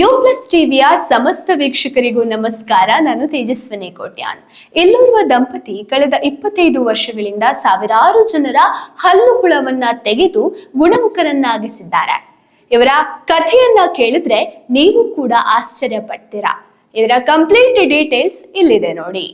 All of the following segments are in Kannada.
ಯು ಪ್ಲಸ್ ಟಿವಿಯ ಸಮಸ್ತ ವೀಕ್ಷಕರಿಗೂ ನಮಸ್ಕಾರ. ನಾನು ತೇಜಸ್ವಿನಿ ಕೋಟ್ಯಾನ್. ಇಲ್ಲೋರ್ವ ದಂಪತಿ ಕಳೆದ ಇಪ್ಪತ್ತೈದು ವರ್ಷಗಳಿಂದ ಸಾವಿರಾರು ಜನರ ಹಲ್ಲು ಹುಳವನ್ನ ತೆಗೆದು ಗುಣಮುಖರನ್ನಾಗಿಸಿದ್ದಾರೆ. ಇವರ ಕಥೆಯನ್ನ ಕೇಳಿದ್ರೆ ನೀವು ಕೂಡ ಆಶ್ಚರ್ಯ ಪಡ್ತೀರಾ ಇದರ ಕಂಪ್ಲೀಟ್ ಡೀಟೇಲ್ಸ್ ಇಲ್ಲಿದೆ ನೋಡಿ.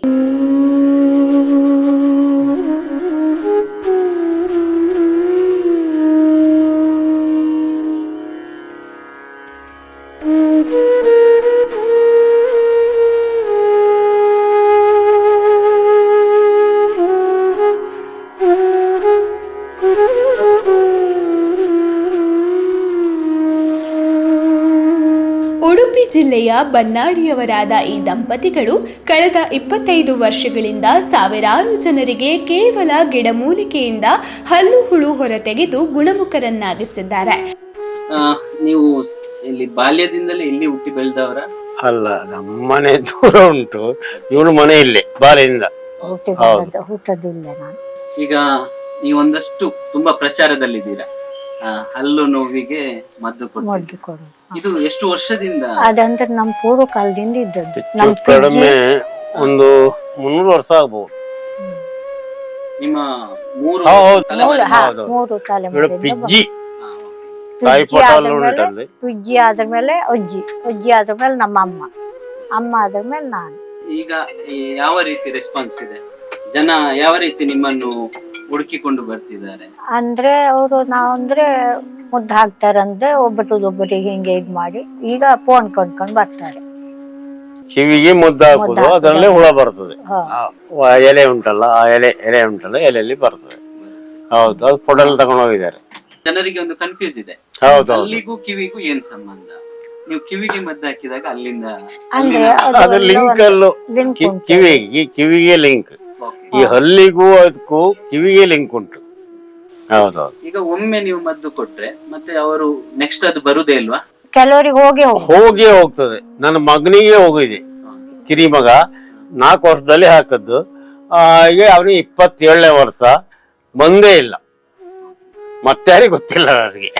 ಉಡುಪಿ ಜಿಲ್ಲೆಯ ಬನ್ನಾಡಿಯವರಾದ ಈ ದಂಪತಿಗಳು ಕಳೆದ ಇಪ್ಪತ್ತೈದು ವರ್ಷಗಳಿಂದ ಸಾವಿರಾರು ಜನರಿಗೆ ಕೇವಲ ಗಿಡಮೂಲಿಕೆಯಿಂದ ಹಲ್ಲು ಹುಳು ಹೊರತೆಗೆದು ಗುಣಮುಖರನ್ನಾಗಿಸಿದ್ದಾರೆ. ಆ, ನೀವು ಇಲ್ಲಿ ಬಾಲ್ಯದಿಂದಲೇ ಇಲ್ಲಿ ಹುಟ್ಟಿ ಬೆಳೆದವರ? ಅಲ್ಲ ನಮ್ಮನೆ ದೂರ ಉಂಟು. ಇವಳು ಮನೆ ಇಲ್ಲೇ ಬಾಲ್ಯದಿಂದ. ಹುಟ್ಟದಿಲ್ಲ ನಾನು. ಈಗ ನೀವೊಂದಷ್ಟು ತುಂಬಾ ಪ್ರಚಾರದಲ್ಲಿದ್ದೀರಾ. ಆ, ಹಲ್ಲು ನೋವಿಗೆ ಮದ್ದು ಕೊಡ್ತೀವಿ ಕೊಡು ಇದು ಎಷ್ಟು ವರ್ಷದಿಂದ? ಅದಂದ್ರೆ ನಮ್ ಪೂರ್ವ ಕಾಲದಿಂದ ಇದ್ದದ್ದು. ನಮ್ಮ ಕಡಿಮೆ ಒಂದು ಮುನ್ನೂರು ವರ್ಷ ಆಗ್ಬೋದು. ನಿಮ್ಮ ಮೂರು ಹೌದು, ಹೌದು. ಮೂರು ಇವಳು ತಲೆಮಾರಿಂದ ಪಿಜ್ಜಿ. ತಾಯಿ ಆದ್ಮೇಲೆ ಅಜ್ಜಿ ಪಿಜ್ಜಿ ಆದ್ಮೇಲೆ ಅಜ್ಜಿ. ಅಜ್ಜಿ ಆದ್ಮೇಲೆ ನಮ್ಮ ಅಮ್ಮ. ಅಮ್ಮ ಆದ್ಮೇಲೆ ನಾನು. ಈಗ ಈ ಯಾವ ರೀತಿ ರೆಸ್ಪಾನ್ಸ್ ಇದೆ? ಜನ ಯಾವ ರೀತಿ ನಿಮ್ಮನ್ನು ಹುಡುಕಿಕೊಂಡು ಬರ್ತಿದ್ದಾರೆ? ಅಂದ್ರೆ ಅವರು ನಾವ್ ಅಂದ್ರೆ ಮುದ್ದು ಹಾಕ್ತಾರಂದ್ರೆ ಒಬ್ಬರಿಗೆ ಹಿಂಗೆ ಇದ್ ಮಾಡಿ ಈಗ ಫೋನ್ ಕೊಂಡ್ಕೊಂಡ್ ಬರ್ತಾರೆ. ಕಿವಿಗೆ ಮುದ್ದು ಹಾಕುದು ಅದರಲ್ಲೇ ಹುಳ ಬರ್ತದೆ. ಆ ಎಲೆ ಉಂಟಲ್ಲ ಆ ಎಲೆ ಎಲೆ ಉಂಟಲ್ಲ ಎಲೆಯಲ್ಲಿ ಬರ್ತದೆ. ಹೌದು ಅದು ಫೋಟೋಲ್ ತಗೊಂಡು ಹೋಗಿದ್ದಾರೆ. ಜನರಿಗೆ ಒಂದು ಕನ್ಫ್ಯೂಸ್ ಇದೆ. ಹೌದು ಹೌದು ಅಲ್ಲಿಗೂ ಕಿವಿಗೂ ಏನ್ ಸಂಬಂಧ? ನೀವು ಕಿವಿಗೆ ಮದ್ದು ಹಾಕಿದಾಗ ಅಲ್ಲಿಂದ ಅಂದ್ರೆ ಅದು ಲಿಂಕ್ ಅಲ್ಲೂ ಕಿವಿಗೆ ಕಿವಿಗೆ ಲಿಂಕ್. ಈ ಹಲ್ಲಿಗೂ ಅದಕ್ಕೂ ಕಿವಿಗೆ ಲಿಂಕ್ ಉಂಟು. ಹೌದೌದು ಈಗ ಒಮ್ಮೆ ನೀವು ಮದ್ದು ಕೊಟ್ರೆ ಮತ್ತೆ ಅವರು ನೆಕ್ಸ್ಟ್ ಅದು ಬರುದೇ ಇಲ್ವಾ? ಕೆಲವರಿಗೆ ಹೋಗಿ ಹೋಗಿ. ಹೋಗೇ ಹೋಗ್ತದೆ. ನನ್ನ ಮಗನಿಗೆ ಹೋಗಿದೆ. ಕಿರಿ ಮಗ ನಾಲ್ಕು ವರ್ಷದಲ್ಲಿ ಹಾಕದ್ದು. ಈಗ ಅವನಿಗೆ ಇಪ್ಪತ್ತೇಳನೇ ವರ್ಷ. ಬಂದೇ ಇಲ್ಲ. ಮತ್ತೆ ಯಾರಿಗೆ ಗೊತ್ತಿಲ್ಲ ನನಗೆ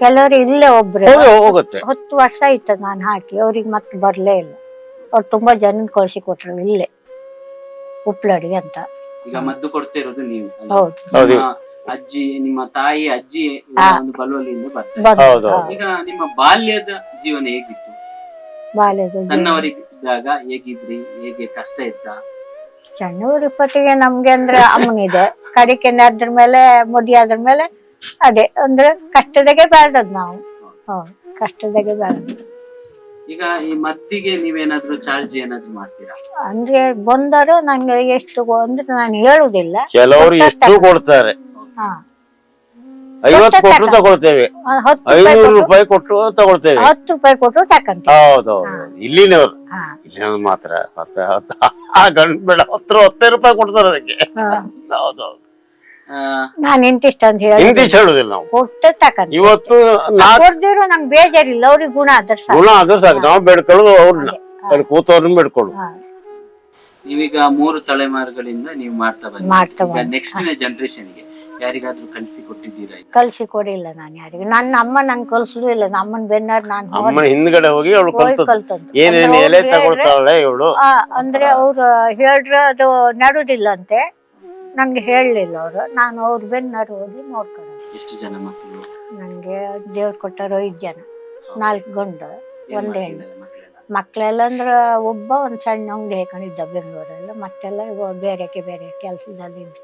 ಕೆಲವರು ಇಲ್ಲೇ ಒಬ್ರು. ಹೋಗುತ್ತೆ. ಹತ್ತು ವರ್ಷ ಇತ್ತು ನಾನು ಹಾಕಿ. ಅವ್ರಿಗೆ ಮತ್ತೆ ಬರ್ಲೇ ಇಲ್ಲ. ಅವ್ರು ತುಂಬಾ ಜನ ಕಳ್ಸಿ ಕೊಟ್ರು ಇಲ್ಲೇ. ಉಪ್ಲಡಿ ಅಂತ. ಈಗ ಮದ್ದು ಕೊಡ್ತಾ ಇರೋದು ನೀವು. ಹೌದು ಹೌದು. ನಿಮ್ಮ ಅಜ್ಜಿ ನಿಮ್ಮ ತಾಯಿ ಅಜ್ಜಿ ಒಂದು ಬಲವಲ್ಲಿಂದ ಬರ್ತಾರೆ. ಹೌದು. ಈಗ ನಿಮ್ಮ ಬಾಲ್ಯದ ಜೀವನ ಹೇಗಿತ್ತು? ಬಾಲ್ಯದ ಜೀವನ. ಸಣ್ಣವರಿದ್ದಾಗ ಹೇಗಿದ್ರಿ? ಹೇಗೆ ಕಷ್ಟ ಇತ್ತ ಸಣ್ಣವ್ರ ಇಪ್ಪತ್ತಿಗೆ ನಮ್ಗೆ ಅಂದ್ರೆ ಅಮ್ಮನಿದೆ. ಕಡಿಕೆ ಅದ್ರ ಮೇಲೆ ಮದಿ ಆದ್ರ ಮೇಲೆ ಅದೇ ಅಂದ್ರೆ ಕಷ್ಟದಾಗೆ ಬೆಳೆದದ್ ನಾವು. ಹೌದು ಕಷ್ಟದಾಗೆ ಬೆಳೆದ್ ಈಗ ಈ ಮದ್ದಿಗೆ ನೀವೇನಾದ್ರೂ ಚಾರ್ಜ್ ಏನಾದ್ರೂ ಮಾಡ್ತೀರಾ? ಅಂದ್ರೆ ಬಂದರು ನಂಗೆ ಎಷ್ಟು ಅಂದ್ರೆ ನಾನು ಹೇಳುದಿಲ್ಲ. ಕೆಲವರು ಎಷ್ಟು ಕೊಡ್ತಾರೆ? ಹಾ. ಐವತ್ತು ಕೊಟ್ಟರು ತಗೊಳ್ತೇವೆ. ಹತ್ತು ರೂಪಾಯಿ ಐನೂರು ಕೊಟ್ಟು- ರೂಪಾಯಿ ಕೊಟ್ಟರು ತಗೊಳ್ತೇವೆ. ಹತ್ತು ರೂಪಾಯಿ ಕೊಟ್ಟರು ತಕಂತೀವಿ. ಹೌದೌದು. ಇಲ್ಲಿನವ್ರು. ಹಾ. ಇಲ್ಲಿನವ್ರು ಮಾತ್ರ. ಹತ್ತ ಹತ್ತು ಆ ಗಂಡು ಬೇಡ ಹತ್ತು ಹತ್ತೈದು ರೂಪಾಯಿ ಕೊಡ್ತಾರೆ ಅದಕ್ಕೆ. ಹಾ. ಹೌದೌದು. ನಾನ್ ಇಂತಿಷ್ಟ ಅಂತ ಹೇಳಿ ಇಂಗ್ಲಿಷ್ ಹೇಳುದಿಲ್ಲ ನಾವು? ಕೊಟ್ಟು ತಕೊಂಡ್ ಇವತ್ತು ನಾ ಕೊಡ್ದಿರೋ ನಂಗೆ ಬೇಜಾರಿಲ್ಲ ಅವ್ರಿಗೆ ಗುಣ ಅದ್ರ ಸಾಕು ಗುಣ ಅದು ಸಾಕು ನಾವು ಬೇಡ್ಕೊಳ್ಳೋದು ಅವ್ರನ್ನ. ಅಲ್ಲಿ ಕೂತವ್ರನ್ನ ಬೇಡ್ಕೊಳ್ಳೋದು. ಹಾ, ನೀವೀಗ ಮೂರು ತಲೆಮಾರುಗಳಿಂದ ನೀವು ಮಾಡ್ತಾ ಮಾಡ್ತಾ ಬಂದಿದ್ದೀರಿ ನೆಕ್ಸ್ಟ್ ನೆಕ್ಸ್ಟ್ ಜನರೇಷನ್ಗೆ ಯಾರಿಗಾದ್ರೂ ಕಲಿಸಿ ಕೊಟ್ಟಿದ್ದೀರಾ? ಕಲ್ಸಿ ಕೊಡಿಲ್ಲ ನಾನು ಯಾರಿಗೂ. ನನ್ನ ಅಮ್ಮ ನಂಗೆ ಕಲ್ಸುದು ಇಲ್ಲ. ನಮ್ಮನ್ ಬೆನ್ನಾರ್ ನಾನು ಅಮ್ಮನ ಹಿಂದ್ಗಡೆ ಹೋಗಿ ಅವಳು ಕಲ್ತದ್ದು. ಕಲ್ತದ್ದು. ಏನೇನು ಅಂದ್ರೆ ಎಲೆ ಅವ್ರು ಹೇಳ್ರೆ- ತಗೊಳ್ತಾಳೆ ಇವಳು? ಅಂದ್ರೆ ಅವ್ರು ಹೇಳ್ರ ಅದು ನಡುದಿಲ್ಲಂತೆ ನಂಗೆ ಹೇಳಲಿಲ್ಲ ಅವರು. ನಾನು ಅವ್ರ ಬೆನ್ನರು ಹೋಗಿ ನೋಡ್ಕೊಂಡು. ಎಷ್ಟು ಜನ ಮಕ್ಕಳು? ನಂಗೆ ದೇವ್ರು ಕೊಟ್ಟರು ಐದು ಜನ. ನಾಲ್ಕು ಗಂಡು ಒಂದು ಹೆಣ್ಣು. ಮಕ್ಕಳೆಲ್ಲ? ಅಂದ್ರೆ ಒಬ್ಬ ಒಂದು ಸಣ್ಣ ಅಂಗಡಿ ಹಾಕೊಂಡಿದ್ದ ಬೆಂಗಳೂರಲ್ಲ. ಮತ್ತೆಲ್ಲ ಬೇರೆಕ್ಕೆ ಬೇರೆ ಕೆಲಸದಲ್ಲಿ ಇದ್ದು.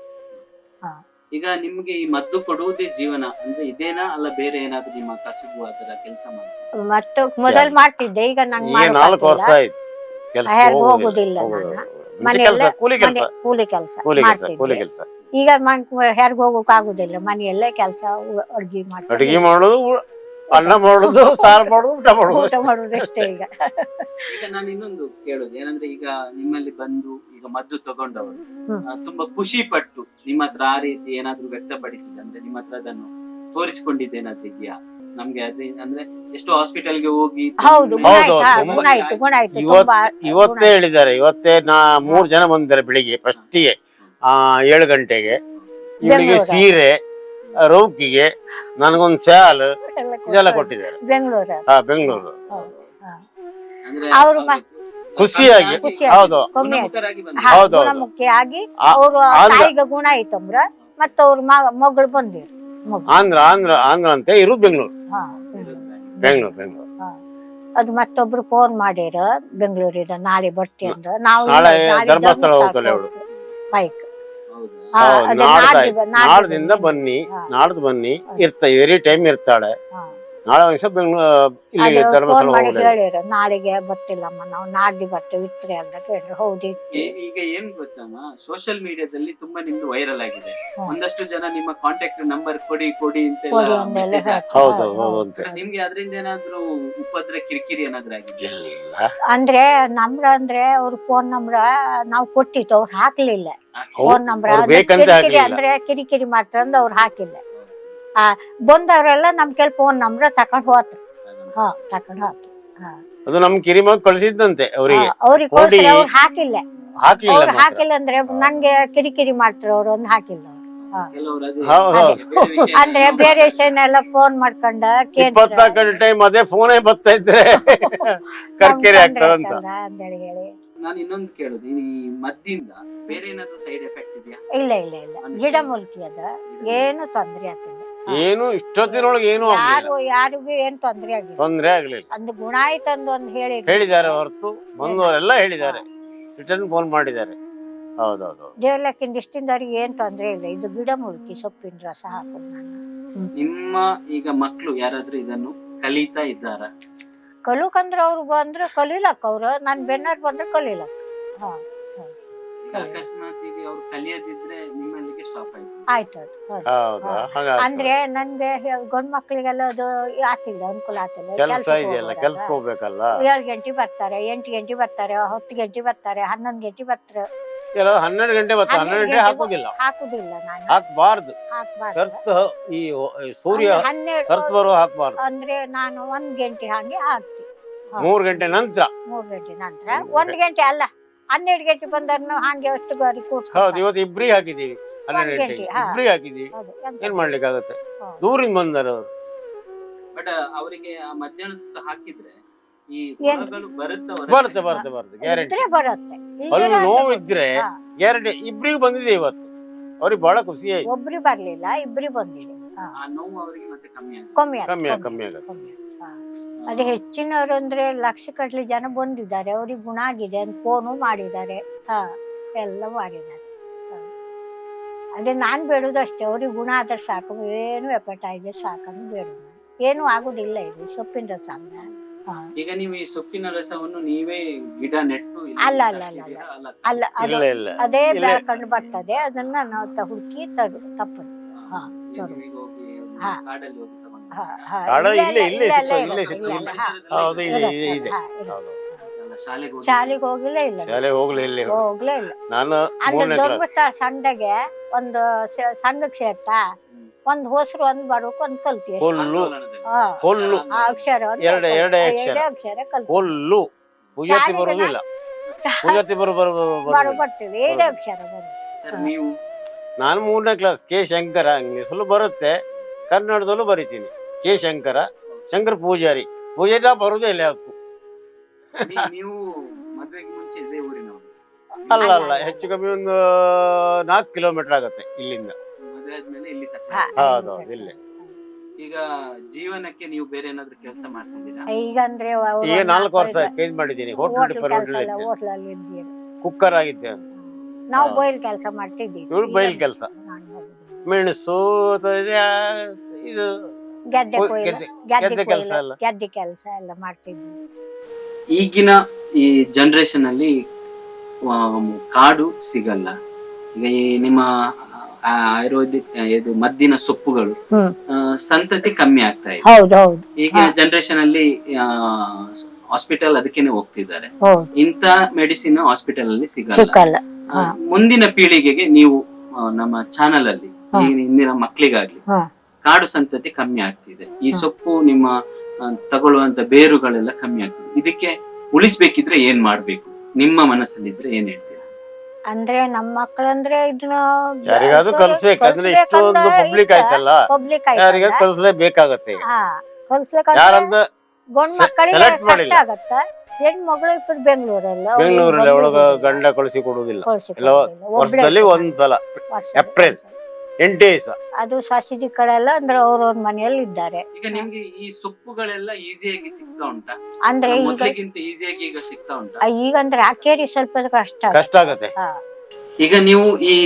ಹಾ. ಈಗ ನಿಮ್ಗೆ ಈ ಮದ್ದು ಕೊಡುವುದೇ ಜೀವನ? ಅಂದ್ರೆ ಇದೇನಾ ಅಲ್ಲ ಬೇರೆ ಏನಾದ್ರೂ ನಿಮ್ಮ ಕಸುಬು ಅದರ ಕೆಲಸ ಮಾಡಿ ಮತ್ತೆ ಮೊದಲು ಮಾಡ್ತಿದ್ದೆ ಈಗ ನಂಗೆ ಈಗ ನಾಲ್ಕು ವರ್ಷ ಆಯ್ತು. ಕೆಲಸ ಯಾರಿಗೂ ಹೋಗುದಿಲ್ಲ. ನಾನು. ಮನೆಯಲ್ಲೇ ಕೆಲಸ ಕೂಲಿ ಕೆಲಸ. ಮನೆ ಕೂಲಿ ಕೆಲಸ ಕೂಲಿ ಕೆಲಸ ಕೂಲಿ ಕೆಲಸ. ಈಗ ಯಾರಿಗೂ ಹೋಗೋಕ್ ಆಗುದಿಲ್ಲ ಮನೆಯಲ್ಲೇ ಕೆಲಸ ಅಡ್ಗಿ ಮಾಡ್ತಾರೆ ಅಡಿಗೆ ಮಾಡೋದು ಅನ್ನ ಮಾಡೋದು ಸಾರು ಮಾಡೋದು ಊಟ ಮಾಡೋದು ಊಟ ಮಾಡುದು ಈಗ. ಈಗ ನಾನು ಇನ್ನೊಂದು ಕೇಳೋದು ಏನಂದ್ರೆ ಈಗ ನಿಮ್ಮಲ್ಲಿ ಬಂದು ಈಗ ಮದ್ದು ತಗೊಂಡವರು ಆ, ತುಂಬಾ ಖುಷಿ ಪಟ್ಟು ನಿಮ್ಮ ಹತ್ರ ಆ ರೀತಿ ಏನಾದ್ರೂ ವ್ಯಕ್ತಪಡಿಸಿದ ಅಂದ್ರೆ ನಿಮ್ಮ ಹತ್ರ ಅದನ್ನು ತೋರಿಸಿಕೊಂಡಿದ್ದೇನಾದ್ರೂ ಇದೆಯಾ? ನಮ್ಗೆ ಅದೇ ಅಂದ್ರೆ ಎಷ್ಟು ಹಾಸ್ಪಿಟಲ್ಗೆ ಹೋಗಿ ಹೌದು ಗುಣ ಹೌದು, ಆಯ್ತು ಹಾ, ತುಂಬಾ- ಗುಣ ಆಯ್ತು ಗುಣ ಆಯ್ತು ಇವತ್ ತುಂಬಾ ಇವತ್ತೇ ಹೇಳಿದ್ದಾರೆ ಇವತ್ತೇ ನಾ ಮೂರ್ ಜನ ಬಂದಿದ್ದಾರೆ ಬೆಳಿಗ್ಗೆ ಫಸ್ಟಿಗೆ ಆ ಏಳು ಗಂಟೆಗೆ ಇವಳಿಗೆ ಬೆಂಗಳೂರು. ಸೀರೆ ರೌಕಿಗೆ ನನಗೊಂದು ಸ್ಯಾಲ್ ಜಲ ಇದೆಲ್ಲ ಕೊಟ್ಟಿದ್ದಾರೆ. ಬೆಂಗಳೂರು ಹಾ ಬೆಂಗಳೂರು ಹೌದು ಅಂದ್ರೆ ಅವ್ರು ಮ- ಖುಷಿಯಾಗಿ ಖುಷಿಯಾಗಿ. ಹೌದು ಕಮ್ಮಿ ಆಯ್ತು ಗುಣಮುಖರಾಗಿ ಬಂದ್ರು. ಹಾ, ಹೌದು, ಹೌದು. ಗುಣಮುಖಿಯಾಗಿ ಆ- ಅವ್ರು ಆಂಧ್ರ- ತಾಯಿಗೆ ಗುಣ ಆಯ್ತಂಬ್ರ ಮತ್ತ ಅವ್ರ ಮಗಳು ಬಂದಿರು ಮಗಳು ಆಂಧ್ರ ಆಂಧ್ರ ಆಂಧ್ರ ಅಂತ ಇರುದು ಬೆಂಗಳೂರು ಹಾ ಬೆಂಗಳೂರು ಬೆಂಗಳೂರು. ಅದು ಮತ್ತೊಬ್ರು ಫೋನ್ ಮಾಡಿರ ಬೆಂಗಳೂರಿನ ನಾಳೆ ಬರ್ತೀನಿ ನಾವು ನಾಳೆ ಧರ್ಮಸ್ಥಳ ಹೋಗ್ತಾಳೆ ಅವಳು ಬೈಕ್ ನಾಡ್ದಿಂದ ಬನ್ನಿ. ನಾಡ್ದು ಬನ್ನಿ ಇರ್ತಾ ಎರಿ ಟೈಮ್ ಇರ್ತಾಳೆ. ಹಾ. ನಾಳೆ ಒಂದ್ ದಿವಸ ಬೆಂಗಳೂರು ಇಲ್ಲಿಗೆ ಅದು ಧರ್ಮಸ್ಥಳ ಫೋನ್ ಮಾಡಿ ಹೋಗ್ಲಿ ಹೇಳಿರ ನಾಳೆಗೆ ಬರ್ತಿಲ್ಲಮ್ಮ ನಾವು ನಾಡಿ ಬರ್ತೇವೆ ಇತ್ರಿ ಅಂತ ಕೇಳಿದ್ರು ಹೌದು ಇತ್ತು ಈ- ಈಗ ಏನ್ ಗೊತ್ತಮ್ಮ? ಸೋಷಿಯಲ್ ಮೀಡಿಯಾದಲ್ಲಿ ತುಂಬಾ ನಿಮ್ದು ವೈರಲ್ ಆಗಿದೆ. ಒಂದಷ್ಟು ಜನ ನಿಮ್ಮ ಕಾಂಟ್ಯಾಕ್ಟ್ ನಂಬರ್ ಕೊಡಿ ಕೊಡಿ ಅಂತ ಕೊಡಿ ಅಂದೆಲ್ಲ message ಹಾಕ್ತಾರೆ. ಹೌದು ಹೌದು, ಹೌದು ಅಂತ. ನಿಮ್ಗೆ ಅದರಿಂದ ಏನಾದ್ರೂ ಉಪದ್ರ ಕಿರಿಕಿರಿ ಏನಾದ್ರೂ ಆಗಿದೆ ಇಲ್ಲ. ಅಂದ್ರೆ ನಂಬ್ರ ಅಂದ್ರೆ ಅವ್ರ ಫೋನ್ ನಂಬರ್ ನಾವು ಕೊಟ್ಟಿತ್ತು ಅವ್ರು ಹಾಕ್ಲಿಲ್ಲ. ಫೋನ್ ನಂಬರ್ ಅವ್ರು ಬೇಕಂತ ಕಿರಿಕಿರಿ ಹಾಕ್ಲಿಲ್ಲ. ಅಂದ್ರೆ ಕಿರಿಕಿರಿ ಮಾಡ್ತಾರ ಅಂದ್ ಅವ್ರು ಹಾಕಿಲ್ಲ. ಆ ಬಂದವರೆಲ್ಲ ನಮ್ ಕೆಲ್ ಫೋನ್ ನಂಬರ್ ತಕೊಂಡ್ ಹೋತ್ ಹಾ ತಕೊಂಡ್ ಹೋತ್ರು ಹಾ. ಅದು ನಮ್ ಕಿರಿಮ ಕಳಿಸಿದ್ದಂತೆ ಅವ್ರಿಗೆ. ಹಾ, ಅವ್ರಿಗೆ ಕೊಡಿ. ಕೊಡ್ಸಿದ್ರೆ ಅವ್ರು ಹಾಕಿಲ್ಲ. ಹಾಕ್ಲಿಲ್ಲ ಅವ್ರು ಮಾತ್ರ. ಹಾಕಿಲ್ಲ ಅಂದ್ರೆ ನಂಗೆ ಕಿರಿಕಿರಿ ಮಾಡ್ತಾರ ಅವ್ರು ಒಂದ್ ಹಾಕಿಲ್ಲ ಅವ್ರು. ಅದೇ ಹೌದು, ಅಂದ್ರೆ ಬೇರೆ ವಿಷಯನೆಲ್ಲ ಫೋನ್ ಮಾಡ್ಕೊಂಡ ಕೇಳಿ ಇಪ್ಪತ್ನಾಲ್ಕು ಗಂಟೆ ಟೈಮ್ ಅದೇ ಫೋನೇ ಬರ್ತಾ ಇದ್ರೆ ಕರ್ಕೆರೆ ಆಗ್ತದಂತ. ಅಂತೇಳಿ ಹೇಳಿ. ನಾನು ಇನ್ನೊಂದು ಕೇಳುದು ಈ ಮದ್ದಿಂದ ಬೇರೆ ಏನಾದ್ರೂ ಸೈಡ್ ಎಫೆಕ್ಟ್ ಇದೆಯಾ? ಇಲ್ಲ ಇಲ್ಲ ಇಲ್ಲ. ಗಿಡ ಮುಲ್ಕಿ ಅದ. ಏನು ತೊಂದ್ರೆ ಆಗ್ತಿಲ್ಲ. ಏನು ಇಷ್ಟೊತ್ತಿನೊಳಗೆ ಏನು ಆಗ್ಲಿಲ್ಲ. ಯಾರು ಯಾರಿಗೂ ಏನ್ ತೊಂದ್ರೆ ಆಗಿಲ್ಲ ತೊಂದ್ರೆ ಆಗ್ಲಿಲ್ಲ. ಅಂದ್ ಗುಣ ಆಯ್ತಂದು ಒಂದ್ ಹೇಳಿ ಹೇಳಿದ್ದಾರೆ ಹೊರತು ಬಂದವರೆಲ್ಲ ಹೇಳಿದ್ದಾರೆ. ರಿಟರ್ನ್ ಫೋನ್ ಮಾಡಿದ್ದಾರೆ. ಹೌದೌದು. ದೇವಲಕ್ಕಿನ ಇಷ್ಟಿಂದ ಅವ್ರಿಗೆ ಏನ್ ತೊಂದ್ರೆ ಇಲ್ಲ. ಇದು ಗಿಡ ಮುಳುಕಿ ಸೊಪ್ಪಿನ ರಸ ಹಾಕೋದು ನಾನು. ನಿಮ್ಮ ಈಗ ಮಕ್ಕಳು ಯಾರಾದ್ರೂ ಇದನ್ನು ಕಲಿತಾ ಇದ್ದಾರ? ಕಲುಕಂದ್ರ ಅವ್ರು ಬಂದ್ರೆ ಕಲೀಲಕ್ಕ ಅವ್ರು. ನಾನ್ ಬೆನ್ನರ್ ಬಂದ್ರೆ ಕಲೀಲಕ್ಕ. ಹಾ. ಅಕಸ್ಮಾತ್ ಈಗ ಅವ್ರು ಕಲಿಯದಿದ್ರೆ ನಿಮ್ಮಲ್ಲಿಗೆ ಸ್ಟಾಪ್ ಆಯ್ತು. ಆಯ್ತು ಅದು ಹೌದು. ಅಂದ್ರೆ ನನ್ಗೆ ಗಂಡ್ ಮಕ್ಳಿಗೆಲ್ಲ ಅದು ಆತಿಲ್ಲ ಅನುಕೂಲ ಆತಿಲ್ಲ ಕೆಲಸ ಕೆಲ್ಸಕ್ಕೆ ಇದೆಯಲ್ಲ ಹೋಗೋರಲ್ಲ. ಕೆಲ್ಸಕ್ಕೆ ಹೋಗ್ಬೇಕಲ್ಲ ಏಳ್ ಗಂಟೆ ಬರ್ತಾರೆ ಎಂಟು ಗಂಟೆ ಬರ್ತಾರೆ ಹತ್ತು ಗಂಟೆ ಬರ್ತಾರೆ ಹನ್ನೊಂದು ಗಂಟೆ ಬರ್ತಾರೆ. ಕೆಲವು ಹನ್ನೆರಡು ಗಂಟೆ ಹನ್ನೆರಡು ಹನ್ನೆರಡು ಗಂಟೆ ಹಾಕುದಿಲ್ಲ. ಹಾಕುದಿಲ್ಲ ನಾನು. ಹಾಕ್ಬಾರ್ದು. ಹಾಕ್ಬಾರ್ದು. ಸರ್ತ್ ಈ ಈ ಸೂರ್ಯ ಅಂದ್ರೆ ಹನ್ನೆರಡು ಸರ್ತ್ ಬರುವ ಹಾಕ್ಬಾರ್ದು. ಅಂದ್ರೆ ನಾನು ಒಂದ್ ಗಂಟೆ ಹಾಗೆ ಹಾಕ್ತಿ. ಮೂರ್ ಗಂಟೆ ನಂತರ. ಮೂರ್ ಗಂಟೆ ನಂತರ. ಒಂದ್ ಗಂಟೆ ಅಲ್ಲ ಹನ್ನೆರಡು ಗಂಟೆ ಬಂದವ್ರನ್ನ ಹಂಗೆ ಅಷ್ಟು ಗಾಡಿ ಹೌದು ಇವತ್ತು ಇಬ್ರಿ ಹಾಕಿದೀವಿ ಹನ್ನೆರಡು ಒಂದ್ ಗಂಟೆಗೆ ಗಂಟೆ, ಹಾ. ಇಬ್ರಿಗೆ ಹಾಕಿದೀವಿ ಏನ್ ಮಾಡ್ಲಿಕ್ಕಾಗತ್ತೆ ಹಾ. ದೂರಿಂದ ಬಂದರು ಅವರು ಬಟ್ ಅವರಿಗೆ ಆ ಮಧ್ಯಾಹ್ನದ ಹಾಕಿದ್ರೆ ಈ ಏನ್? ಹುಳಗಳು ಬರುತ್ತೆ ಹೊರಗೆ. ಬರುತ್ತೆ ಬರುತ್ತೆ ಬರುತ್ತೆ ಗ್ಯಾರಂಟಿ ಇದ್ರೆ ಬರುತ್ತೆ ಅಲ್ಲಿ ಇಲ್ದಿರ ಇದ್ರೆ ಹಾ. ಗ್ಯಾರಂಟಿ ಇಬ್ರಿಗೆ ಬಂದಿದೆ ಇವತ್ತು ಅವ್ರಿಗೆ ಬಹಳ ಖುಷಿ ಆಯ್ತು ಒಬ್ರು ಬರ್ಲಿಲ್ಲ ಇಬ್ರು ಬಂದಿದೆ ಹಾ. ಆ ನೋವು ಅವರಿಗೆ ಮತ್ತೆ ಕಮ್ಮಿ ಆಗುತ್ತೆ ಕಮ್ಮಿ ಆಗ್- ಕಮ್ಮಿ ಕಮ್ಮಿ ಕಮ್ಮಿ ಆಯ್ತು. ಅದೇ ಹೆಚ್ಚಿನವರು ಅಂದ್ರೆ ಲಕ್ಷ ಕಟ್ಲಿ ಜನ ಬಂದಿದ್ದಾರೆ. ಅವ್ರಿಗೆ ಗುಣ ಆಗಿದೆ ಅಂತ ಫೋನು ಮಾಡಿದ್ದಾರೆ. ಹಾ ಎಲ್ಲ ಮಾಡಿದ್ದಾರೆ. ಅದೇ ನಾನು ಬೇಡೋದಷ್ಟೇ ಅವ್ರಿಗೆ ಗುಣ ಆದ್ರೆ ಸಾಕು. ಏನು ಎಫೆಕ್ಟ್ ಆಗಿದೆ ಸಾಕನ್ನು ಬೇಡ ಏನು ಆಗುದಿಲ್ಲ ಇದು ಸೊಪ್ಪಿನ ರಸ ಅಲ್ಲ ಹಾ. ಈಗ ನೀವು ಈ ಸೊಪ್ಪಿನ ರಸವನ್ನು ನೀವೇ ಗಿಡ ನೆಟ್ಟು ಅಲ್ಲ, ಅಲ್ಲ, ಅಲ್ಲ, ಅಲ್ಲ. ಅಲ್ಲ. ಇಲ್ಲ ಅದೇ. ಬೆಳ್ಕೊಂಡು ಬರ್ತದೆ. ಅದನ್ನ ನಾವು ತ- ಹುಡುಕಿ ತರು ತಪ್ಪದು. ಹಾ, ಚಲೋ. ಹಾ. ಕಾಡಲ್ಲಿ ಹೋಗಿ ತಗೊಂಡು ಹಾ, ಬರ್ತೀರಾ? ಹಾ. ಕಾಡ ಇಲ್ಲೇ ಇಲ್ಲೇ ಇಲ್ಲೇ ಇಲ್ಲೇ ಸಿಗ್ತದೆ, ಇಲ್ಲೇ ಇಲ್ಲೇ ಇಲ್ಲೇ ಸಿಗ್ತದೆ, ಇಲ್ಲೇ. ಇಲ್ಲೇ. ಹಾ. ಹೌದು ಇದೆ ಇದೆ ಇದೆ ಹೌದು ಶಾಲೆಗೆ ಹೋಗಿ ಶಾಲೆಗೆ ಹೋಗಿಲ್ಲ ಇಲ್ಲ ಶಾಲೆ ಹೋಗ್ಲಿ ಇಲ್ಲಿ ಹೋಗ್ಲೇ ಇಲ್ಲ ನಾನು ಅಂದ್ರೆ ಮೂರನೇ ಕ್ಲಾಸ್ ಧರ್ಮಸ್ಥಳ ಸಂಡೆಗೆ ಒಂದು ಸ- ಸಂಘಕ್ಕೆ ಸೇರ್ತಾ ಒಂದ್ ಹೊಸರು ಒಂದ್ ಬರೋಕ್ ಒಂದ್ ಕಲ್ತಿ ಅಷ್ಟೇ. ಹುಲ್ಲು ಆಂದೋಲನದಲ್ಲಿ. ಹಾ. ಹುಲ್ಲು ಆ ಅಕ್ಷರ ಒಂದ್ ಎರಡೇ- ಕಲ್ತಿ. ಎರಡೇ ಆ ಅಕ್ಷರ. ಎರಡೇ ಅಕ್ಷರ ಕಲ್ತಿ ಹೊಲ್ಲು ಪೂಜಾತಿ ಶಾಲೆಗೆ ಬರುವುದಿಲ್ಲ ಚಾ- ಪೂಜಾತಿ ಬರು ಬರು ಬರೋ ಬರು ಬರ್ತೀವಿ ಎರಡೇ ಅಕ್ಷರ ಬರೋದು ಸರ್ ನೀವು ನಾನು ಮೂರನೇ ಕ್ಲಾಸ್ ಕೆ ಶಂಕರ ಇಂಗ್ಲೀಷಲ್ಲೂ ಬರುತ್ತೆ ಕನ್ನಡದಲ್ಲೂ ಬರಿತೀನಿ ಕೆ ಶಂಕರ ಶಂಕರ್ ಪೂಜಾರಿ. ಪೂಜಾರಿ ಬರೋದೇ ಇಲ್ಲ ಯಾವತ್ತು. ನೀ- ನೀವು ಮದ್ವೆಗೆ ಮುಂಚೆ ಇದೇ ಊರಿನವರು. ಅಲ್ಲ ಅಲ್ಲ ಹೆಚ್ಚು ಕಮ್ಮಿ ಒಂದು ನಾಲ್ಕು ಕಿಲೋಮೀಟರ್ ಆಗುತ್ತೆ ಇಲ್ಲಿಂದ. ಮದ್ವೆ ಆದ್ಮೇಲೆ ಇಲ್ಲಿ ಹಾ. ಹೌದು ಹೌದು ಈಗ ಜೀವನಕ್ಕೆ ನೀವು ಬೇರೆ ಏನಾದ್ರು ಕೆಲಸ ಮಾಡ್ತಿದ್ದೀರಾ? ಈಗ ಅಂದ್ರೆ ಅವ್ರು ಈಗ ನಾಲ್ಕು ವರ್ಷ ನಾಲ್ಕು ಕೈದ್ ಮಾಡಿದ್ದೀನಿ ಹೋಟೆಲ್ ಹೋಟ್ಲ್ ಡಿಪಾರ್ಟ್ಮೆಂಟ್ ಕೆಲಸ ಎಲ್ಲ ಇದ್ದೆ. ಹೋಟ್ಲಲ್ಲಿ ಇದ್ದೀರಿ. ಕುಕ್ಕರ್ ಆಗಿದ್ದೆ ನಾವು ಹಾ. ಬಯಲ್ ಕೆಲಸ ಮಾಡ್ತಿದ್ದೀವಿ. ಇವ್ರು ಬಯಲ್ ಕೆಲಸ. ನಾನು ಹೋಗುದು. ಮೆಣಸು ಇದು ಗೆದ್ದೆ ಕೊಯ್- ಕೊಯ್ಲು ಗೆದ್ದೆ- ಗೆದ್ದೆ ಗೆದ್ದೆ ಕೆಲ್ಸ ಕೊಯ್ಲು ಎಲ್ಲ. ಗೆದ್ದೆ ಕೆಲಸ ಎಲ್ಲ ಮಾಡ್ತಿದ್ವಿ ಈಗಿನ ಈ ಜನರೇಷನ್ ಅಲ್ಲಿ ಆ, ಕಾಡು ಸಿಗಲ್ಲ ಈಗ ಈ ನಿಮ್ಮ ಆ, ಆಯುರ್ವೇದಿಕ್ ಆ, ಇದು ಮದ್ದಿನ ಸೊಪ್ಪುಗಳು ಹ್ಮ್. ಆ, ಸಂತತಿ ಕಮ್ಮಿ ಆಗ್ತಾ ಇದೆ ಹೌದು ಹೌದು ಈಗಿನ ಹಾ. ಜನರೇಷನ್ ಅಲ್ಲಿ ಹಾಸ್ಪಿಟಲ್ ಅದಕ್ಕೇನೆ ಹೋಗ್ತಿದ್ದಾರೆ ಹೌದು ಇಂತ ಮೆಡಿಸಿನ್ ಹಾಸ್ಪಿಟಲ್ ಅಲ್ಲಿ ಸಿಗಲ್ಲ ಸಿಕ್ಕಲ್ಲ ಆ, ಮುಂದಿನ ಪೀಳಿಗೆಗೆ ನೀವು ಆ, ನಮ್ಮ ಚಾನಲ್ ಅಲ್ಲಿ ಹಾ. ಇಂದಿನ ಮಕ್ಕಳಿಗಾಗ್ಲಿ ಹಾ. ಕಾಡು ಸಂತತಿ ಕಮ್ಮಿ ಆಗ್ತಿದೆ. ಈ ಸೊಪ್ಪು ನಿಮ್ಮ ತಗೊಳ್ಳುವಂತ ಬೇರುಗಳೆಲ್ಲ ಕಮ್ಮಿ ಆಗ್ತಿದೆ. ಇದಕ್ಕೆ ಉಳಿಸ್ಬೇಕಿದ್ರೆ ಏನ್ ಮಾಡ್ಬೇಕು? ನಿಮ್ಮ ಮನಸ್ಸಲ್ಲಿದ್ರೆ ಏನ್ ಹೇಳ್ತೀರಾ? ಅಂದ್ರೆ ನಮ್ಮ ಮಕ್ಕಳಂದ್ರೆ ಇದನ್ನ ಯಾರಿಗಾದ್ರೂ ಕಲ್ಸ್ಬೇಕು. ಅಂದ್ರೆ ಇಷ್ಟೊಂದು ಪಬ್ಲಿಕ್ ಆಯ್ತಲ್ಲ? ಪಬ್ಲಿಕ್ ಯಾರಿಗ ಬೇಕಾಗತ್ತೆ ಕಲ್ಸ್ಲೇಬೇಕಾಗತ್ತೆ ಹಾ ಕಲ್ಸ್ಬೇಕಂದ್ರೆ ಗಂಡ್ ಮಕ್ಕಳಿಗೆ ಕಷ್ಟ ಮಾಡಿಲ್ಲ. ಆಗತ್ತ. ಹೆಣ್ ಮಗಳು ಇಬ್ಬರು ಬೆಂಗಳೂರಲ್ಲ ಬೆಂಗಳೂರಲ್ಲಿ ಒಳಗ ಗಂಡ ಕಳಿಸಿ ಕೊಡುವುದಿಲ್ಲ. ವರ್ಷದಲ್ಲಿ ಒಂದ್ಸಲ. ಏಪ್ರಿಲ್. ಎಂಟು ದಿವಸ ಅದು ಸಾಸಿಜಿ ಕಡೆ ಎಲ್ಲ ಅಂದ್ರೆ ಅವ್ರವ್ರ ಮನೆಯಲ್ಲಿ ಇದ್ದಾರೆ. ಈಗ ನಿಮ್ಗೆ ಈ ಸೊಪ್ಪುಗಳೆಲ್ಲ ಈಸಿಯಾಗಿ ಸಿಗ್ತಾ ಉಂಟಾ? ಅಂದ್ರೆ ಈಗ ಮೊದ್ಲಿಗಿಂತ ಈಸಿಯಾಗಿ ಈಗ ಸಿಗ್ತಾ ಉಂಟಾ? ಆ, ಈಗ ಅಂದ್ರೆ ಹಾಕೇರಿ ಸ್ವಲ್ಪ ಕಷ್ಟ ಕಷ್ಟ ಆಗತ್ತೆ. ಹಾ. ಈಗ ನೀವು ಈ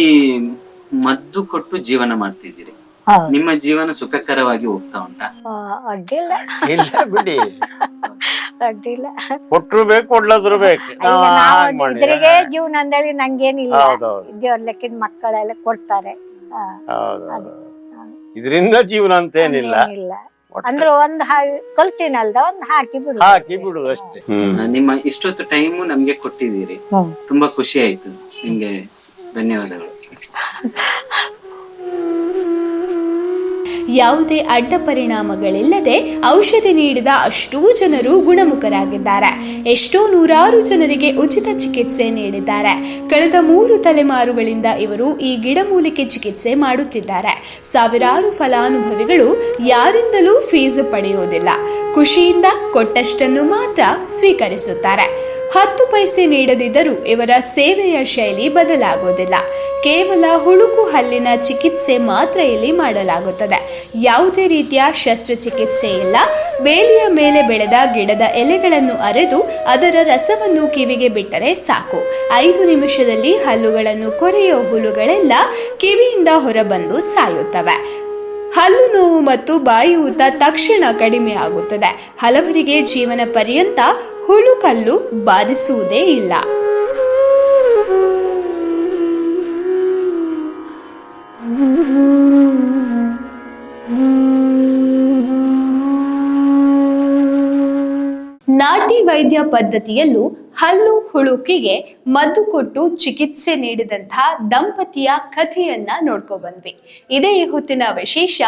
ಮದ್ದು ಕೊಟ್ಟು ಜೀವನ ಮಾಡ್ತಿದ್ದೀರಿ. ನಿಮ್ಮ ಜೀವನ ಸುಖಕರವಾಗಿ ಹೋಗ್ತಾ ಉಂಟಾ? ಅಡ್ಡಿಲ್ಲ. ಇಲ್ಲ ಬಿಡಿ. ಅಡ್ಡಿಲ್ಲ. ಕೊಟ್ರು ಬೇಕು ಕೊಡ್ಲಾದ್ರು ಬೇಕು. ಈಗ ನಾವು ನಾವು ಹಾಗ್ ಮಾಡಿ ಇದ್ರಿಗೆ ಜೀವನ ಅಂದೇಳಿ ನಂಗೇನಿಲ್ಲ. ಹೌದೌದು. ದೇವ್ರ ಲೆಕ್ಕಿನ ಮಕ್ಕಳೆಲ್ಲ ಕೊಡ್ತಾರೆ. ಹೌದು ಇದರಿಂದ ಜೀವನ ಅಂತ ಏನಿಲ್ಲ. ಏನಿಲ್ಲ. ಒಟ್ಟು ಅಂದ್ರೆ ಒಂದ್ ಹಾ ಕಲ್ತೀನಲ್ದ ಒಂದ್ ಹಾಕಿ ಬಿಡು. ಹಾಕಿ ಬಿಡುದು ಅಷ್ಟೇ. ಹ್ಮ್. ನಿಮ್ಮ ಇಷ್ಟೊತ್ತು ಟೈಮ್ ನಮ್ಗೆ ಕೊಟ್ಟಿದ್ದೀರಿ. ಹ್ಮ್. ತುಂಬಾ ಖುಷಿ ಆಯ್ತು. ನಿಮ್ಗೆ ಧನ್ಯವಾದಗಳು. ಯಾವುದೇ ಅಡ್ಡ ಪರಿಣಾಮಗಳಿಲ್ಲದೆ ಔಷಧಿ ನೀಡಿದ ಅಷ್ಟೂ ಜನರು ಗುಣಮುಖರಾಗಿದ್ದಾರೆ. ಎಷ್ಟೋ ನೂರಾರು ಜನರಿಗೆ ಉಚಿತ ಚಿಕಿತ್ಸೆ ನೀಡಿದ್ದಾರೆ. ಕಳೆದ ಮೂರು ತಲೆಮಾರುಗಳಿಂದ ಇವರು ಈ ಗಿಡಮೂಲಿಕೆ ಚಿಕಿತ್ಸೆ ಮಾಡುತ್ತಿದ್ದಾರೆ. ಸಾವಿರಾರು ಫಲಾನುಭವಿಗಳು ಯಾರಿಂದಲೂ ಫೀಸ್ ಪಡೆಯುವುದಿಲ್ಲ. ಖುಷಿಯಿಂದ ಕೊಟ್ಟಷ್ಟನ್ನು ಮಾತ್ರ ಸ್ವೀಕರಿಸುತ್ತಾರೆ. ಹತ್ತು ಪೈಸೆ ನೀಡದಿದ್ದರೂ ಇವರ ಸೇವೆಯ ಶೈಲಿ ಬದಲಾಗುವುದಿಲ್ಲ. ಕೇವಲ ಹುಳುಕು ಹಲ್ಲಿನ ಚಿಕಿತ್ಸೆ ಮಾತ್ರ ಇಲ್ಲಿ ಮಾಡಲಾಗುತ್ತದೆ. ಯಾವುದೇ ರೀತಿಯ ಶಸ್ತ್ರಚಿಕಿತ್ಸೆ ಇಲ್ಲ. ಬೇಲಿಯ ಮೇಲೆ ಬೆಳೆದ ಗಿಡದ ಎಲೆಗಳನ್ನು ಅರೆದು ಅದರ ರಸವನ್ನು ಕಿವಿಗೆ ಬಿಟ್ಟರೆ ಸಾಕು. ಐದು ನಿಮಿಷದಲ್ಲಿ ಹಲ್ಲುಗಳನ್ನು ಕೊರೆಯೋ ಹುಳುಗಳೆಲ್ಲ ಕಿವಿಯಿಂದ ಹೊರಬಂದು ಸಾಯುತ್ತವೆ. ಹಲ್ಲು ನೋವು ಮತ್ತು ಬಾಯಿ ಊತ ತಕ್ಷಣ ಕಡಿಮೆ ಆಗುತ್ತದೆ. ಹಲವರಿಗೆ ಜೀವನ ಪರ್ಯಂತ ಹುಳುಕಲ್ಲು ಬಾಧಿಸುವುದೇ ಇಲ್ಲ. ನಾಟಿ ವೈದ್ಯ ಪದ್ಧತಿಯಲ್ಲೂ ಹಲ್ಲು ಹುಳುಕಿಗೆ ಮದ್ದು ಕೊಟ್ಟು ಚಿಕಿತ್ಸೆ ನೀಡಿದಂತಹ ದಂಪತಿಯ ಕಥೆಯನ್ನ ನೋಡ್ಕೊ ಬಂದ್ವಿ. ಇದೇ ಈ ಹೊತ್ತಿನ ವಿಶೇಷ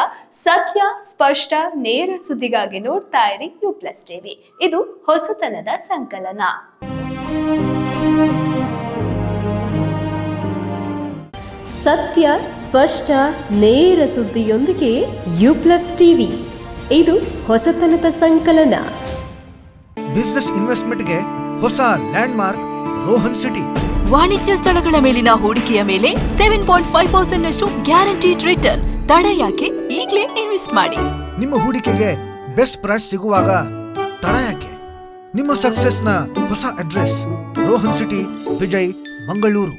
ಸತ್ಯ, ಸ್ಪಷ್ಟ, ನೇರ ಸುದ್ದಿಗಾಗಿ ನೋಡ್ತಾ ಇರಿ ಯು ಪ್ಲಸ್ ಟಿವಿ. ಇದು ಹೊಸತನದ ಸಂಕಲನ. ಸತ್ಯ, ಸ್ಪಷ್ಟ, ನೇರ ಸುದ್ದಿಯೊಂದಿಗೆ ಯು ಪ್ಲಸ್ ಟಿವಿ. ಇದು ಹೊಸತನದ ಸಂಕಲನ. ಬಿಸ್ನೆಸ್ ಇನ್ವೆಸ್ಟ್ಮೆಂಟ್ಗೆ ಹೊಸ ಲ್ಯಾಂಡ್ ಮಾರ್ಕ್ ರೋಹನ್ ಸಿಟಿ. ವಾಣಿಜ್ಯ ಸ್ಥಳಗಳ ಮೇಲಿನ ಹೂಡಿಕೆಯ ಮೇಲೆ ಸೆವೆನ್ ಪಾಯಿಂಟ್ ಫೈವ್ ಪರ್ಸೆಂಟ್ ನಷ್ಟು ಗ್ಯಾರಂಟಿ ರಿಟರ್ನ್ ತಡ ಯಾಕೆ? ಈಗಲೇ ಇನ್ವೆಸ್ಟ್ ಮಾಡಿ. ನಿಮ್ಮ ಹೂಡಿಕೆಗೆ ಬೆಸ್ಟ್ ಪ್ರೈಸ್ ಸಿಗುವಾಗ ತಡ ಯಾಕೆ? ನಿಮ್ಮ ಸಕ್ಸಸ್ನ ಹೊಸ ಅಡ್ರೆಸ್ ರೋಹನ್ ಸಿಟಿ ವಿಜಯ್ ಮಂಗಳೂರು.